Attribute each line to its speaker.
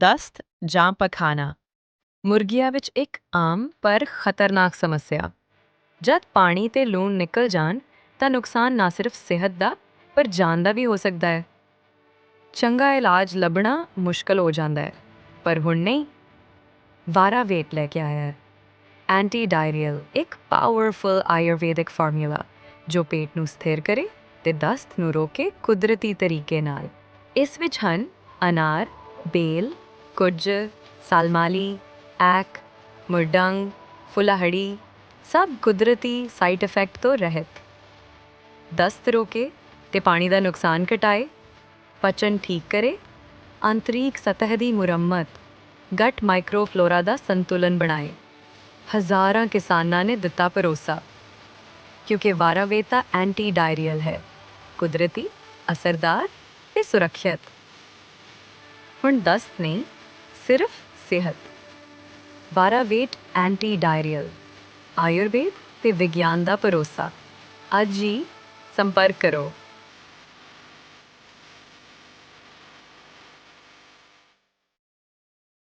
Speaker 1: ਦਸਤ ਜਾਂ ਪਖਾਨਾ।
Speaker 2: ਮੁਰਗੀਆਂ ਵਿੱਚ ਇੱਕ ਆਮ ਪਰ ਖਤਰਨਾਕ ਸਮੱਸਿਆ। ਜਦ ਪਾਣੀ ਤੇ ਲੂਣ ਨਿਕਲ ਜਾਣ, ਤਾਂ ਨੁਕਸਾਨ ਨਾ ਸਿਰਫ ਸਿਹਤ ਦਾ, ਪਰ ਜਾਨ ਦਾ ਵੀ ਹੋ ਸਕਦਾ ਹੈ। ਚੰਗਾ ਇਲਾਜ ਲੱਭਣਾ ਮੁਸ਼ਕਲ ਹੋ ਜਾਂਦਾ ਹੈ, ਪਰ ਹੁਣ ਨਹੀਂ। ਵਾਰਾ ਵੇਟ ਲੈ ਕੇ ਆਇਆ ਹੈ। ਐਂਟੀ ਡਾਇਰੀਅਲ ਇੱਕ ਪਾਵਰਫੁਲ ਆਯੁਰਵੈਦਿਕ ਫਾਰਮੂਲਾ ਜੋ ਪੇਟ ਨੂੰ ਸਥਿਰ ਕਰੇ ਤੇ ਦਸਤ ਨੂੰ ਰੋਕੇ ਕੁਦਰਤੀ ਤਰੀਕੇ ਨਾਲ। ਇਸ ਵਿੱਚ ਹਨ ਅਨਾਰ, ਬੇਲ ਕੁਝ, ਸਾਲਮਾਲੀ, ਐਕ, ਮੁਰਡੰਗ, ਫੁਲਾਹੜੀ, ਸਭ ਕੁਦਰਤੀ ਸਾਈਡ ਇਫੈਕਟ ਤੋਂ ਰਹਿਤ। ਦਸਤ ਰੋਕੇ ਤੇ ਪਾਣੀ ਦਾ ਨੁਕਸਾਨ ਘਟਾਏ, ਪਚਨ ਠੀਕ ਕਰੇ ਆਂਤਰਿਕ ਸਤਹ ਦੀ ਮੁਰੰਮਤ ਗਟ ਮਾਈਕਰੋਫਲੋਰਾ ਦਾ ਸੰਤੁਲਨ ਬਣਾਏ। ਹਜ਼ਾਰਾਂ ਕਿਸਾਨਾਂ ਨੇ ਦਿੱਤਾ ਭਰੋਸਾ, ਕਿਉਂਕਿ ਵਾਰਾਵੇਤਾ ਐਂਟੀ ਡਾਇਰੀਅਲ ਹੈ, ਕੁਦਰਤੀ, ਅਸਰਦਾਰ ਤੇ ਸੁਰੱਖਿਅਤ। ਹੁਣ ਦਸਤ ਨਹੀਂ ਸਿਰਫ ਸਿਹਤ ਵਾਰਾਵੇਟ ਐਂਟੀ ਡਾਇਰੀਅਲ ਆਯੁਰਵੇਦ ਤੇ ਵਿਗਿਆਨ ਦਾ ਭਰੋਸਾ ਅੱਜ ਹੀ ਸੰਪਰਕ ਕਰੋ